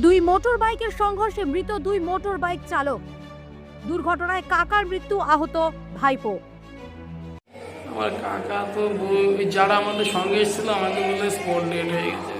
দুই মোটর বাইকের সংঘর্ষে মৃত দুই মোটর বাইক চালক। দুর্ঘটনায় কাকার মৃত্যু আহত ভাইপো। আমার কাকা তো যারা আমাদের সঙ্গে এসেছিল আমাকে বলে স্পট ডেট হয়ে গেছে।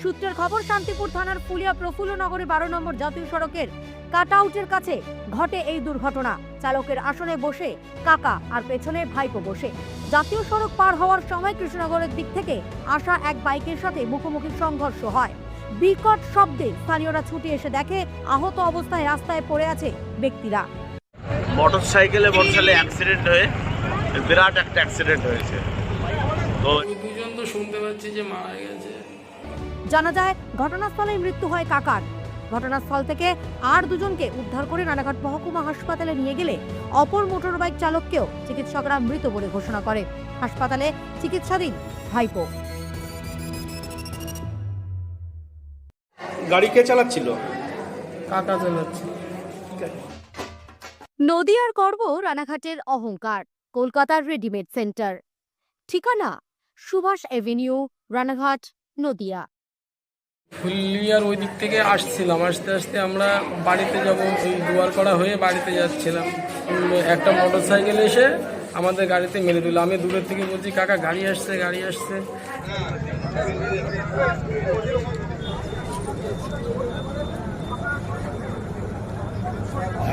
সূত্রের খবর শান্তিপুর থানার ফুলিয়া প্রফুল্লনগরে বারো নম্বর জাতীয় সড়কের কাট আউটের কাছে ঘটে এই দুর্ঘটনা। চালকের আসনে বসে কাকা আর পেছনে ভাইপো বসে। জাতীয় সড়ক পার হওয়ার সময় কৃষ্ণনগরের দিক থেকে আসা এক বাইকের সাথে মুখোমুখি সংঘর্ষ হয়। বিকট শব্দে স্থানীয়রা ছুটে এসে দেখে আহত অবস্থায় রাস্তায় পড়ে আছে ব্যক্তিরা। মোটর সাইকেলে মোটরসাইকেলে অ্যাক্সিডেন্ট হয়ে বিরাট একটা অ্যাক্সিডেন্ট হয়েছে। তো দুজন তো শুনতে পাচ্ছি যে মারা গেছে। জানা যায় ঘটনাস্থলে মৃত্যু হয় কাকার। ঘটনাস্থল থেকে আর দুজনকে উদ্ধার করে রানাঘাট মহকুমা হাসপাতালে নিয়ে গেলে অপর মোটরবাইক চালককেও চিকিৎসকরা মৃত বলে ঘোষণা করে। হাসপাতালে চিকিৎসাধীন ভাইপো। গাড়ি কে চালাচ্ছিল? কাকা চালাচ্ছে। নদিয়ার গর্ব রানাঘাটের অহংকার কলকাতার রেডিমেড সেন্টার ঠিকানা সুভাষ এভিনিউ রানাঘাট নদিয়া। ফুলিয়ার ওই দিক থেকে আসছিলাম। আস্তে আস্তে আমরা বাড়িতে যাব ওই দুয়ার করা হয়ে বাড়িতে যাচ্ছিলাম। একটা মোটর সাইকেল এসে আমাদের গাড়িতে মেরে দিল। আমি দূরের থেকে বলছি কাকা গাড়ি আসছে গাড়ি আসছে।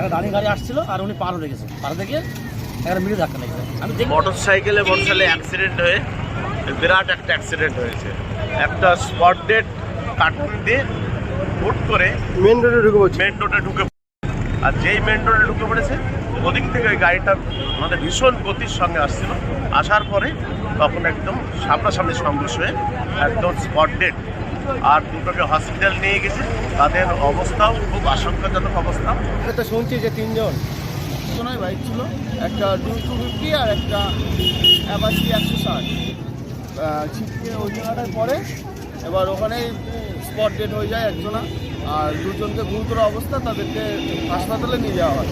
একটা দাঁড়িয়ে গাড়ি আসছিল আর উনি পার হয়ে গেছে। পার থেকে একটা মিনিট ধাক্কা লেগেছে। আমি দেখি মোটর সাইকেলে মোটরসাইকেলে অ্যাক্সিডেন্ট হয়ে বিরাট একটা অ্যাক্সিডেন্ট হয়েছে। একটা স্পট ডেট কাটন দিয়ে হুট করে মেন রোডে ঢুকে পড়ছে। মেন রোডে ঢুকে। আর যেই মেন রোডে ঢুকে পড়েছে ওদিক থেকে ওই গাড়িটা আমাদের ভীষণ গতির সঙ্গে আসছিল। আসার পরে তখন একদম সামনাসামনি সংঘর্ষ হয়ে একদম স্পট ডেট আর দুটোকে হসপিটাল নিয়ে গেছে। তাদের অবস্থাও খুব আশঙ্কাজনক অবস্থা। এটা শুনছি যে তিনজন। দুজনের বাইক ছিল একটা টু টু ফিফটি আর একটা অ্যাপাচি একশো ষাট। ছিটকে ওই জায়গাটায় পড়ে। এবার ওখানেই স্পট ডেট হয়ে যায় একজনা। আর দুজনকে গুরুতর অবস্থা তাদেরকে হাসপাতালে নিয়ে যাওয়া হয়।